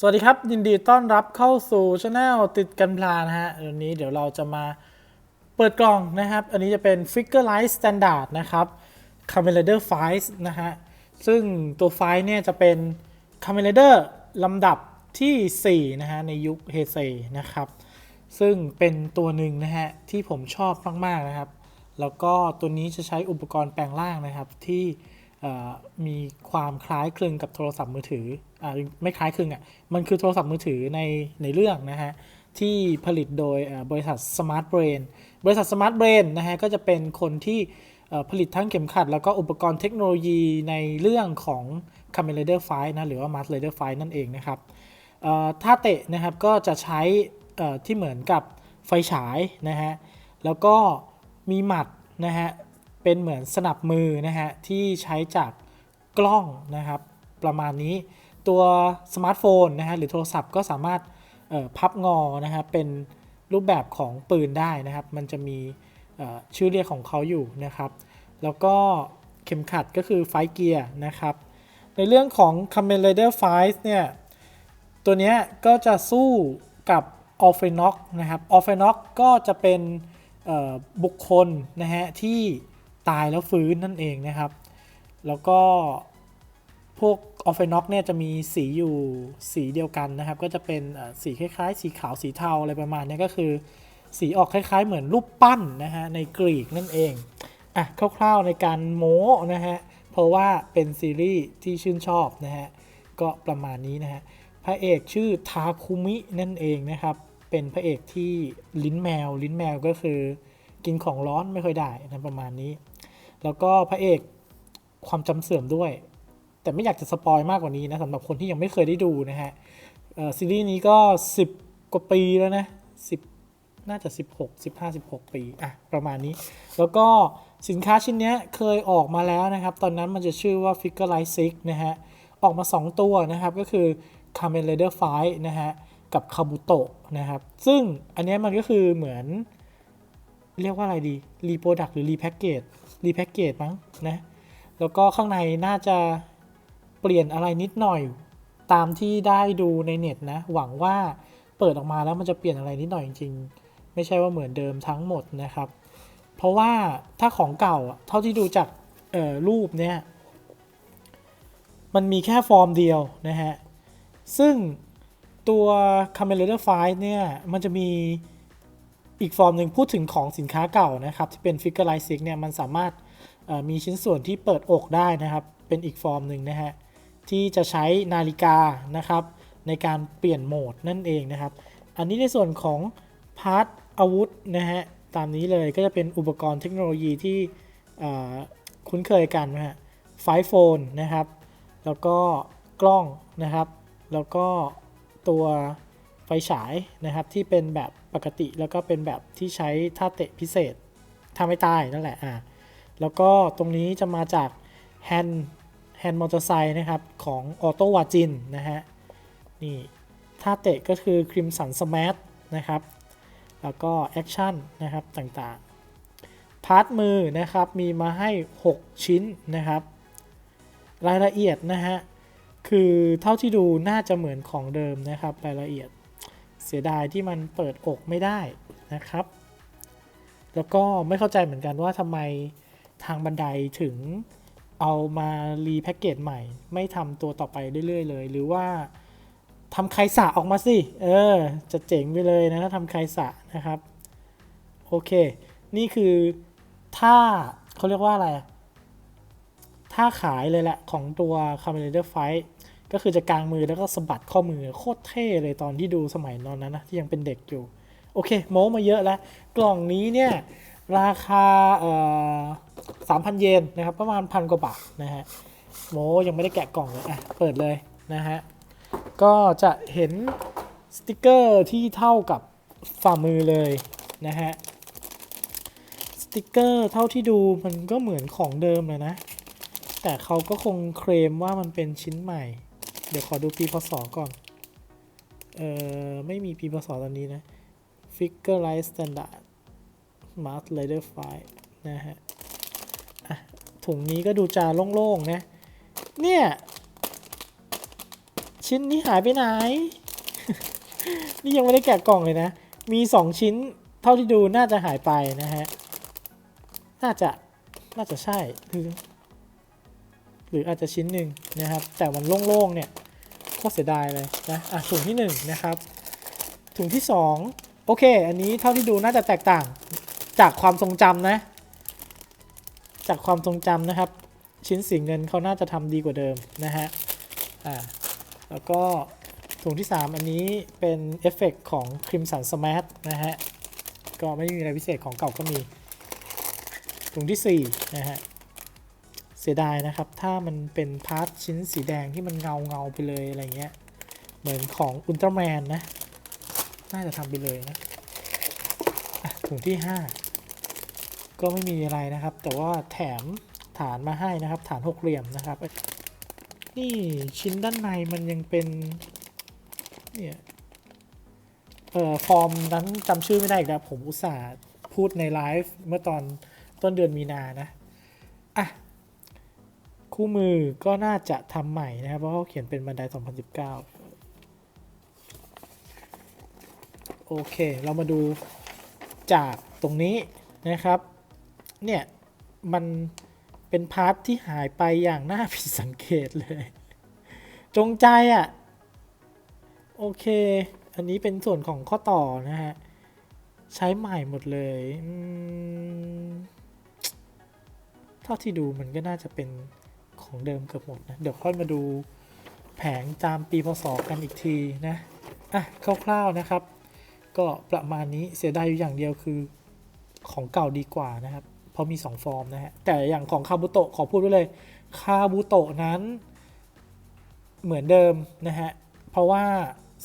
สวัสดีครับ ยินดีต้อนรับเข้าสู่ช anel ติดกันพลานะฮะวันนี้เดี๋ยวเราจะมาเปิดกล่องนะครับ อันนี้จะเป็น Figure Light Standard นะครับ c a m e r a d e r 5นะฮะ ซึ่งตัวไฟล์เนี่ยจะเป็น c a m e r a d e r ลำดับทีสี่ 4 นะฮะ ในยุคเฮเซนะครับ ซึ่งเป็นตัวหนึ่งนะฮะ ที่ผมชอบมาก ๆ นะครับ แล้วก็ตัวนี้จะใช้อุปกรณ์แปลงร่างนะครับ ที่มีความคล้ายคลึงกับโทรศัพท์มือถือ ไม่คล้ายคลึงอะ่ะ มันคือโทรศัพท์มือถือในในเรื่องนะฮะ ที่ผลิตโดยบริษัท Smart Brain บริษัท Smart Brain นะฮะ ก็จะเป็นคนที่ผลิตทั้งเข็มขัด แล้วก็อุปกรณ์เทคโนโลยีในเรื่องของ c a m e r a d e r 5นะ หรือว่า Mars Raider 5นั่นเองนะครับเอ่อท่าเตะนะครับก็จะใช้ที่เหมือนกับไฟฉายนะฮะ แล้วก็มีหมัดนะฮะ เป็นเหมือนสนับมือนะฮะ ที่ใช้จากกล้องนะครับ ประมาณนี้ ตัวสมาร์ทโฟนนะฮะหรือโทรศัพท์ก็สามารถพับงอนะฮะเป็นรูปแบบของปืนได้นะครับ มันจะมีชื่อเรียกของเขาอยู่นะครับ แล้วก็เข็มขัดก็คือไฟเกียร์นะครับ ในเรื่องของ c a m e r a d e r 5เนี่ย ตัวเนี้ยก็จะสู้กับออฟเฟนอกนะครับออฟเฟนอกก็จะเป็นบุคคลนะฮะที่ตายแล้วฟื้นนั่นเองนะครับ แล้วก็ พวกออฟเฟนอกเนี่ยจะมีสีอยู่สีเดียวกันนะครับ ก็จะเป็นสีคล้ายๆ สีขาวสีเทาอะไรประมาณนี้ก็คือ สีออกคล้ายๆ เหมือนรูปปั้นนะฮะในกรีกนั่นเองอะคร่าวๆในการโม้นะฮะเพราะว่าเป็นซีรีส์ที่ชื่นชอบนะฮะก็ประมาณนี้นะฮะพระเอกชื่อทาคุมินั่นเองนะครับ เป็นพระเอกที่ลิ้นแมว ลิ้นแมวก็คือกินของร้อนไม่ค่อยได้นะประมาณนี้ แล้วก็พระเอกความจำเสื่อมด้วย แต่ไม่อยากจะสปอยมากกว่านี้นะสำหรับคนที่ยังไม่เคยได้ดูนะฮะซีรีส์นี้ก็ 10 กว่าปีแล้วนะ10 น่าจะ 16 15 16 ปีอะประมาณนี้ แล้วก็สินค้าชิ้นเนี้ยเคยออกมาแล้วนะครับ ตอนนั้นมันจะชื่อว่า Figure Light 6นะฮะ ออกมา 2 ตัวนะครับ ก็คือ c a m e r a d e r 5นะฮะ กับ k a b u t o นะครับ ซึ่งอันนี้มันก็คือเหมือน เรียกว่าอะไรดี รีโปรดักหรือรีแพ็กเกจรีแพ็กเกจมั้งนะ แล้วก็ข้างในน่าจะ เปลี่ยนอะไรนิดหน่อย ตามที่ได้ดูในเน็ตนะ หวังว่าเปิดออกมาแล้วมันจะเปลี่ยนอะไรนิดหน่อยจริงๆ ไม่ใช่ว่าเหมือนเดิมทั้งหมดนะครับ เพราะว่าถ้าของเก่าเท่าที่ดูจากรูปเนี่ย มันมีแค่ฟอร์มเดียวนะฮะ ซึ่งตัว c a m e r a d e r 5เนี่ย มันจะมีอีกฟอร์มหนึ่งพูดถึงของสินค้าเก่านะครับ ที่เป็น Figure Light 6เนี่ย มันสามารถมีชิ้นส่วนที่เปิดอกได้นะครับ เป็นอีกฟอร์มหนึ่งนะฮะ ที่จะใช้นาฬิกานะครับในการเปลี่ยนโหมดนั่นเองนะครับ อันนี้ในส่วนของพาร์ทอาวุธนะฮะตามนี้เลยก็จะเป็นอุปกรณ์เทคโนโลยีที่คุ้นเคยกันนะฮะไฟโฟนนะครับ แล้วก็กล้องนะครับ แล้วก็ตัวไฟฉายนะครับที่เป็นแบบปกติแล้วก็เป็นแบบที่ใช้ท่าเตะพิเศษท่าไม่ตายนั่นแหละอะแล้วก็ตรงนี้จะมาจากแฮนด์ แฮนด์มอเตอร์ไซค์นะครับ ของออโตวาจินนะฮะ นี่ท่าเตะก็คือคริมสันสมาร์ทนะครับ แล้วก็แอคชั่นนะครับต่างๆ พาร์ทมือนะครับมีมาให้ 6 ชิ้นนะครับ รายละเอียดนะฮะ คือเท่าที่ดูน่าจะเหมือนของเดิมนะครับ รายละเอียดเสียดายที่มันเปิดอกไม่ได้นะครับ แล้วก็ไม่เข้าใจเหมือนกันว่าทำไมทางบันไดถึง เอามารีแพ็กเกจใหม่ ไม่ทำตัวต่อไปเรื่อยๆเลย หรือว่าทำไคสะออกมาสิ เออ จะเจ๋งไปเลยนะ ถ้าทำไคสะนะครับ โอเค นี่คือถ้าเขาเรียกว่าอะไรอะท่าขายเลยแหละ ของตัว c a m e r a d e r Fight ก็คือจะกางมือแล้วก็สะบัดข้อมือโคตรเท่เลยตอนที่ดูสมัยนอนนั้นนะ ที่ยังเป็นเด็กอยู่ โอเค โม้มาเยอะแล้ว กล่องนี้เนี่ย ราคาเอ่อสามพันเยนนะครับ ประมาณพันกว่าบาทนะฮะโมยังไม่ได้แกะกล่องเลยอะเปิดเลยนะฮะ ก็จะเห็นสติกเกอร์ที่เท่ากับฝ่ามือเลยนะฮะ สติกเกอร์เท่าที่ดูมันก็เหมือนของเดิมเลยนะ แต่เขาก็คงเคลมว่ามันเป็นชิ้นใหม่ เดี๋ยวขอดูปีพศก่อน เออไม่มีปีพศตอนนี้นะ Figure Light Standard Mars Rider 5นะฮะถุงนี้ก็ดูจะโล่งๆนะ เนี่ย ชิ้นนี้หายไปไหน นี่ยังไม่ได้แกะกล่องเลยนะ มีสองชิ้นเท่าที่ดูน่าจะหายไปนะฮะ น่าจะ น่าจะใช่หรือหรืออาจจะชิ้นหนึ่งนะครับ แต่มันโล่งๆเนี่ยก็เสียดายเลยนะอะถุงที่หนึ่งนะครับ ถุงที่สองโอเค อันนี้เท่าที่ดูน่าจะแตกต่าง จากความทรงจำนะ จากความทรงจำนะครับ ชิ้นสีเงินเขาน่าจะทำดีกว่าเดิมนะฮะอ่าแล้วก็ถุงที่ 3 อันนี้เป็นเอฟเฟกต์ของ Crimson Smash นะฮะ ก็ไม่มีอะไรพิเศษของเก่าก็มี ถุงทีสี่ 4 นะฮะ เสียดายนะครับ ถ้ามันเป็นพาร์ทชิ้นสีแดงที่มันเงาเงาไปเลยอะไรเงี้ย เหมือนของอุลตร้าแมนนะ น่าจะทำไปเลยนะอะถุงที่ 5 ก็ไม่มีอะไรนะครับ แต่ว่าแถมฐานมาให้นะครับ ฐานหกเหลี่ยมนะครับ นี่ชิ้นด้านในมันยังเป็นเนี่ยเอ่อฟอร์มนั้นจำชื่อไม่ได้อีกแล้วผมอุตส่าห์พูดในไลฟ์เมื่อตอนต้นเดือนมีนานะอะคู่มือก็น่าจะทำใหม่นะครับ เพราะเขาเขียนเป็นบันได 2019 โอเค เรามาดูจากตรงนี้นะครับ เนี่ย มันเป็นพาร์ทที่หายไปอย่างน่าผิดสังเกตเลย จงใจอะ่ะ โอเค อันนี้เป็นส่วนของข้อต่อนะฮะ ใช้ใหม่หมดเลยเท่าที่ดูมันก็น่าจะเป็นของเดิมเกือบหมดนะ เดี๋ยวค่อยมาดูแผงตามปีพศกันอีกทีนะ อะ คร่าวๆนะครับ ก็ประมาณนี้เสียดายอยู่อย่างเดียวคือของเก่าดีกว่านะครับ ราะมี 2 ฟอร์มนะฮะ แต่อย่างของคาบุโตะขอพูดไว้เลยคาบุโตะนั้นเหมือนเดิมนะฮะ เพราะว่า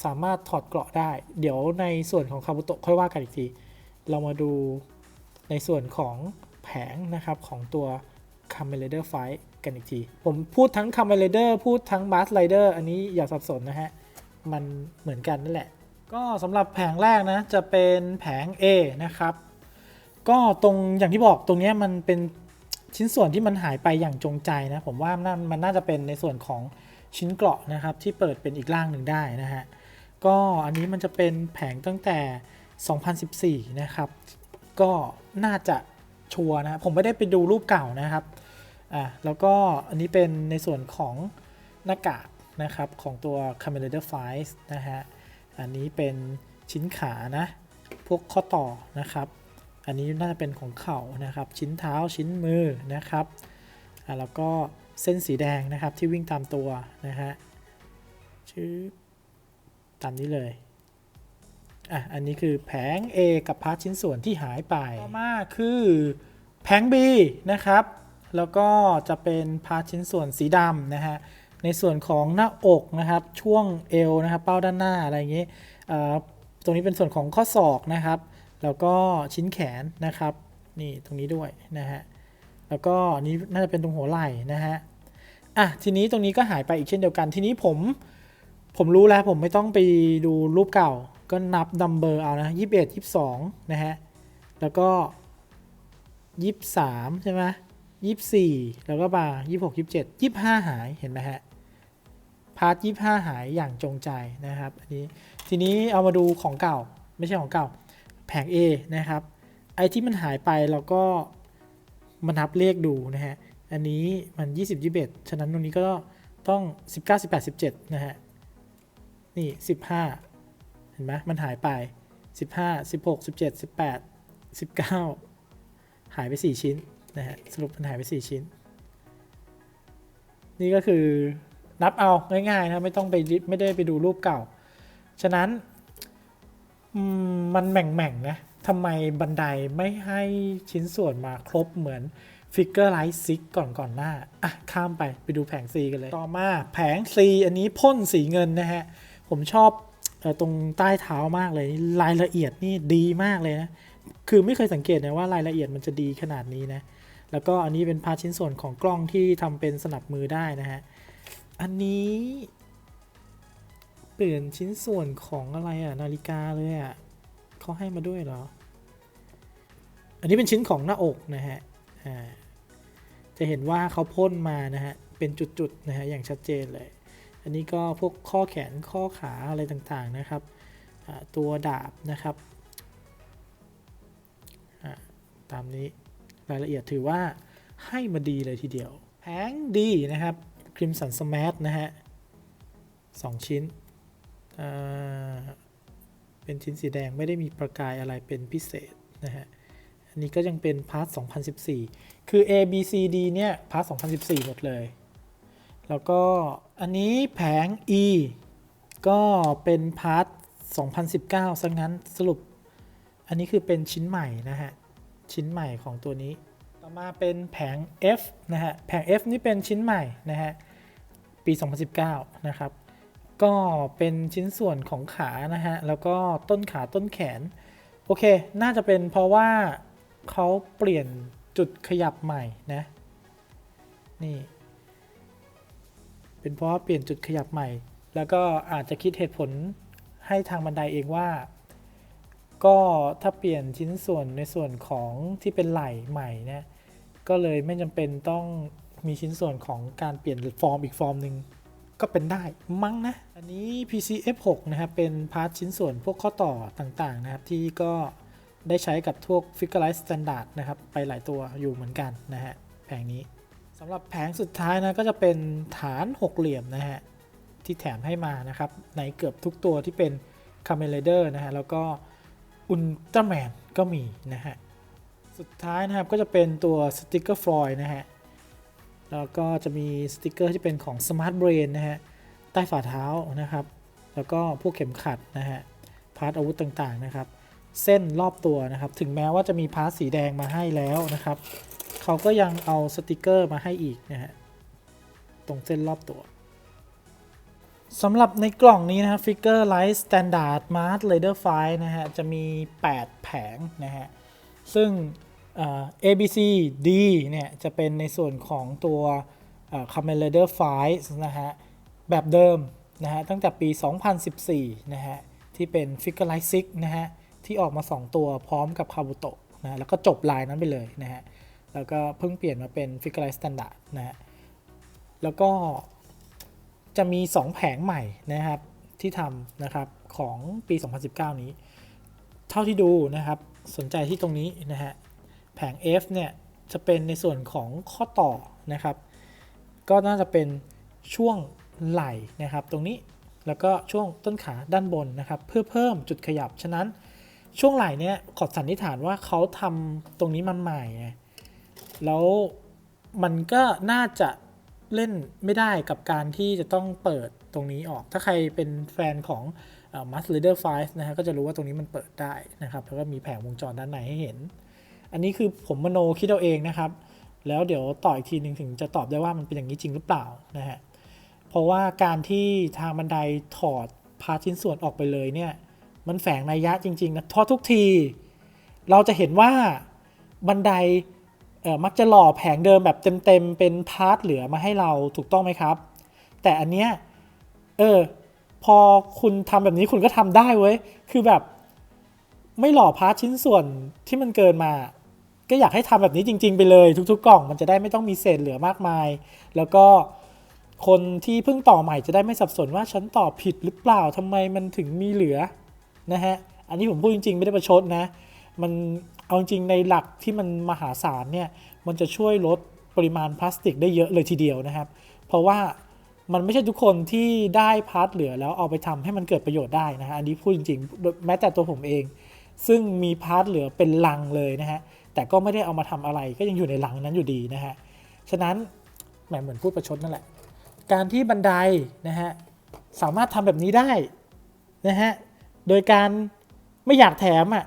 สามารถถอดเกราะได้ เดี๋ยวในส่วนของคาบุโตะค่อยว่ากันอีกที เรามาดูในส่วนของแผงนะครับของตัว c a m e l a d e r Fight กันอีกที ผมพูดทั้ง c a m e l a d e r พูดทั้ง b a s Rider อันนี้อย่าสับสนนะฮะ มันเหมือนกันนั่นแหละ ก็สำหรับแผงแรกนะ จะเป็นแผง A นะครับ ก็ตรงอย่างที่บอกตรงนี้มันเป็นชิ้นส่วนที่มันหายไปอย่างจงใจนะ ผมว่ามันมันน่าจะเป็นในส่วนของชิ้นเกราะนะครับ ที่เปิดเป็นอีกร่างหนึ่งได้นะฮะก็อันนี้มันจะเป็นแผงตั้งแต่ 2014 นะครับ ก็น่าจะชัวร์นะผมไม่ได้ไปดูรูปเก่านะครับอะแล้วก็อันนี้เป็นในส่วนของหน้ากากนะครับของตัว c a m e l a d e r f i e นะฮะ อันนี้เป็นชิ้นขานะ พวกข้อต่อนะครับ อันนี้น่าจะเป็นของเข่านะครับ ชิ้นเท้าชิ้นมือนะครับอะแล้วก็เส้นสีแดงนะครับที่วิ่งตามตัวนะฮะชื่อตามนี้เลยอะอันนี้คือแผง A กับพาร์ทชิ้นส่วนที่หายไปต่อมาคือแผง B นะครับ แล้วก็จะเป็นพาร์ทชิ้นส่วนสีดำนะฮะในส่วนของหน้าอกนะครับ ช่วงเอวนะครับ เป้าด้านหน้าอะไรอย่างนี้อ่าตรงนี้เป็นส่วนของข้อศอกนะครับ แล้วก็ชิ้นแขนนะครับ นี่ตรงนี้ด้วยนะฮะ แล้วก็นนี้น่าจะเป็นตรงหัวไหล่นะฮะ อะ ทีนี้ตรงนี้ก็หายไปอีกเช่นเดียวกัน ทีนี้ผม ผมรู้แล้วผมไม่ต้องไปดูรูปเก่า ก็นับดัมเบอร์เอานะยี่สิบเอ็ดยี่สิบสองนะฮะ แล้วก็ยี่สิบสามใช่ไหมยี่สิบสี่แล้วก็มายี่สิบหกยี่สิบเจ็ดยี่สิบห้าหายเห็นไหมฮะพาร์ทยี่ห้าหายอย่างจงใจนะครับอันนี้ทีนี้เอามาดูของเก่าไม่ใช่ของเก่า แผง A นะครับ ไอที่มันหายไปเราก็มานับเลขดูนะฮะ อันนี้มัน 20 21 ฉะนั้นตรงนี้ก็ต้อง 19 18 17 นะฮะ นี่ 15 เห็นไหมมันหายไป 15 16 17 18 19 หายไป 4 ชิ้นนะฮะ สรุปมันหายไป 4 ชิ้น นี่ก็คือนับเอาง่ายๆนะ ไม่ต้องไปไม่ได้ไปดูรูปเก่า ฉะนั้น มันแหม่งๆนะทำไมบันไดไม่ให้ชิ้นส่วนมาครบเหมือนฟิกเกอร์ไลท์ซิกก่อนก่อนหน้า อะ ข้ามไปไปดูแผง C กันเลย ต่อมาแผง C อันนี้พ่นสีเงินนะฮะ ผมชอบออตรงใต้เท้ามากเลย รายละเอียดนี่ดีมากเลยนะ คือไม่เคยสังเกตนะว่ารายละเอียดมันจะดีขนาดนี้นะ แล้วก็อันนี้เป็นพาชิ้นส่วนของกล้องที่ทำเป็นสนับมือได้นะฮะ อันนี้ เปลี่ยนชิ้นส่วนของอะไรอะนาฬิกาเลยอะเขาให้มาด้วยเหรอ อันนี้เป็นชิ้นของหน้าอกนะฮะอ่าจะเห็นว่าเขาพ่นมานะฮะเป็นจุดๆนะฮะอย่างชัดเจนเลย อันนี้ก็พวกข้อแขนข้อขาอะไรต่างๆนะครับตัวดาบนะครับตามนี้รายละเอียดถือว่าให้มาดีเลยทีเดียวแผงดีนะครับคริมสันสมาร์ทนะฮะสองชิ้น เป็นชิ้นสีแดงไม่ได้มีประกายอะไรเป็นพิเศษนะฮะ อันนี้ก็ยังเป็นพาร์ท 2014 คือ A B C D เนี่ยพาร์ท 2014 หมดเลย แล้วก็อันนี้แผง E ก็เป็นพาร์ท 2019ซะงั้นสรุป อันนี้คือเป็นชิ้นใหม่นะฮะ ชิ้นใหม่ของตัวนี้ ต่อมาเป็นแผง F นะฮะ แผง F นี่เป็นชิ้นใหม่นะฮะ ปี 2019 นะครับ ก็เป็นชิ้นส่วนของขานะฮะ แล้วก็ต้นขาต้นแขน โอเค น่าจะเป็นเพราะว่าเขาเปลี่ยนจุดขยับใหม่นะ นี่ เป็นเพราะว่าเปลี่ยนจุดขยับใหม่ แล้วก็อาจจะคิดเหตุผลให้ทางบันไดเองว่า ก็ถ้าเปลี่ยนชิ้นส่วนในส่วนของที่เป็นไหล่ใหม่นะ ก็เลยไม่จำเป็นต้องมีชิ้นส่วนของการเปลี่ยนฟอร์มอีกฟอร์มหนึ่ง ก็เป็นได้มั้งนะ อันนี้ PCF6 นะครับ เป็นพาร์ทชิ้นส่วนพวกข้อต่อต่างๆนะครับ ที่ก็ได้ใช้กับพวก Figurize Standard นะครับ ไปหลายตัวอยู่เหมือนกันนะฮะแผงนี้สำหรับแผงสุดท้ายนะ ก็จะเป็นฐานหกเหลี่ยมนะฮะ ที่แถมให้มานะครับ ในเกือบทุกตัวที่เป็น c a m e l a d e r นะฮะ แล้วก็ Ultraman ก็มีนะฮะ สุดท้ายนะครับก็จะเป็นตัว Sticker Foil นะฮะ แล้วก็จะมีสติกเกอร์ที่เป็นของ Smart Brain นะฮะ ใต้ฝ่าเท้านะครับ แล้วก็พวกเข็มขัดนะฮะ พาร์ทอาวุธต่างๆนะครับ เส้นรอบตัวนะครับ ถึงแม้ว่าจะมีพาร์ทสีแดงมาให้แล้วนะครับ เขาก็ยังเอาสติกเกอร์มาให้อีกนะฮะ ตรงเส้นรอบตัวสำหรับในกล่องนี้นะครับ Figure Light Standard Mars Raider 5นะฮะ จะมี 8 แผงนะฮะ ซึ่ง A B C D เนี่ยจะเป็นในส่วนของตัวเอ่อ Kamen Rider 5นะฮะ แบบเดิมนะฮะ ตั้งแต่ปี 2014 นะฮะ ที่เป็น Figure Light 6นะฮะ ที่ออกมา 2 ตัวพร้อมกับคาบุโตะนะะแล้วก็จบลายนั้นไปเลยนะฮะ แล้วก็เพิ่งเปลี่ยนมาเป็น Figure Light Standard นะฮะ แล้วก็จะมี 2 แผงใหม่นะครับ ที่ทำนะครับของปี 2019 นี้ เท่าที่ดูนะครับ สนใจที่ตรงนี้นะฮะ แผง F เนี่ยจะเป็นในส่วนของข้อต่อนะครับ ก็น่าจะเป็นช่วงไหล่นะครับ ตรงนี้แล้วก็ช่วงต้นขาด้านบนนะครับ เพื่อเพิ่มจุดขยับ ฉะนั้นช่วงไหล่เนี่ยขอสันนิษฐานว่าเขาทำตรงนี้มันใหม่ไงแล้วมันก็น่าจะเล่นไม่ได้กับการที่จะต้องเปิดตรงนี้ออก ถ้าใครเป็นแฟนของเอ่อ Master Leader 5นะฮะก็จะรู้ว่าตรงนี้มันเปิดได้นะครับ แล้วก็มีแผงวงจรด้านในให้เห็น อันนี้คือผมมโนคิดเอาเองนะครับ แล้วเดี๋ยวต่ออีกทีหนึ่งถึงจะตอบได้ว่ามันเป็นอย่างนี้จริงหรือเปล่านะฮะเพราะว่าการที่ทางบันไดถอดพาร์ชิ้นส่วนออกไปเลยเนี่ยมันแฝงนัยยะจริงๆนะเพราะทุกที เราจะเห็นว่าบันไดเอ่อมักจะหล่อแผงเดิมแบบเต็มๆ เป็นพาร์ทเหลือมาให้เราถูกต้องไหมครับ แต่อันเนี้ยเออพอคุณทำแบบนี้คุณก็ทำได้เว้ย คือแบบไม่หล่อพาร์ทชิ้นส่วนที่มันเกินมา ก็อยากให้ทำแบบนี้จริง ๆ ไปเลยทุก ๆ กล่องมันจะได้ไม่ต้องมีเศษเหลือมากมาย แล้วก็คนที่เพิ่งต่อใหม่จะได้ไม่สับสนว่าฉันต่อผิดหรือเปล่าทำไมมันถึงมีเหลือนะฮะอันนี้ผมพูดจริง ๆ ไม่ได้ประชดนะมันเอาจริงในหลักที่มันมหาศาลเนี่ยมันจะช่วยลดปริมาณพลาสติกได้เยอะเลยทีเดียวนะครับ เพราะว่ามันไม่ใช่ทุกคนที่ได้พาร์ทเหลือแล้วเอาไปทำให้มันเกิดประโยชน์ได้นะฮะอันนี้พูดจริงๆ แม้แต่ตัวผมเอง ซึ่งมีพาร์ทเหลือเป็นลังเลยนะฮะ แต่ก็ไม่ได้เอามาทำอะไรก็ยังอยู่ในหลังนั้นอยู่ดีนะฮะฉะนั้นแหมเหมือนพูดประชดนั่นแหละ การที่บันไดนะฮะสามารถทำแบบนี้ได้นะฮะโดยการไม่อยากแถมอะ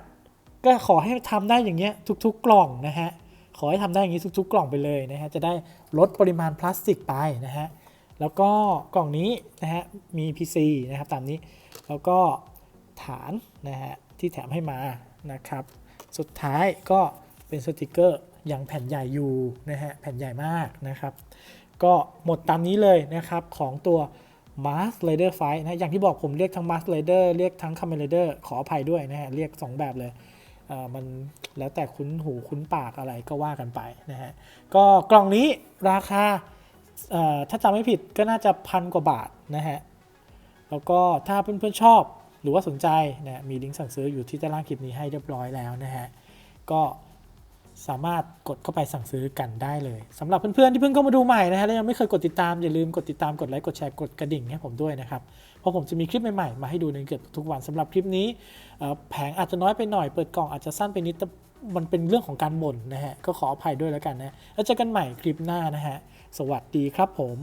ก็ขอให้ทำได้อย่างเงี้ยทุก ๆ กล่องนะฮะขอให้ทำได้อย่างนี้ทุก ๆ กล่องไปเลยนะฮะจะได้ลดปริมาณพลาสติกไปนะฮะแล้วก็กล่องนี้นะฮะมี PC นะครับตามนี้แล้วก็ฐานนะฮะที่แถมให้มานะครับ สุดท้ายก็ เป็นสติกเกอร์อย่างแผ่นใหญ่อยู่นะฮะแผ่นใหญ่มากนะครับ ก็หมดตามนี้เลยนะครับของตัว Mars Rider Fight นะอย่างที่บอกผมเรียกทั้ง Mars Rider เรียกทั้ง Kamen Rider ขออภัยด้วยนะฮะเรียก 2 แบบเลยเอ่อมันแล้วแต่คุ้นหูคุ้นปากอะไรก็ว่ากันไปนะฮะก็กล่องนี้ราคาเอ่อถ้าจำไม่ผิดก็น่าจะพันกว่าบาทนะฮะแล้วก็ถ้าเพื่อนๆชอบหรือว่าสนใจนะมีลิงก์สั่งซื้ออยู่ที่ใต้ล่างคลิปนี้ให้เรียบร้อยแล้วนะฮะก็ สามารถกดเข้าไปสั่งซื้อกันได้เลยสำหรับเพื่อนๆที่เพิ่งเข้ามาดูใหม่นะฮะแล้วยังไม่เคยกดติดตามอย่าลืมกดติดตามกดไลค์กดแชร์กดกระดิ่งให้ผมด้วยนะครับเพราะผมจะมีคลิปใหม่ๆมาให้ดูในเกือบทุกวันสำหรับคลิปนี้แผงอาจจะน้อยไปหน่อยเปิดกล่องอาจจะสั้นไปนิดแต่มันเป็นเรื่องของการบ่นนะฮะก็ขออภัยด้วยแล้วกันนะแล้วเจอกันใหม่คลิปหน้านะฮะสวัสดีครับผม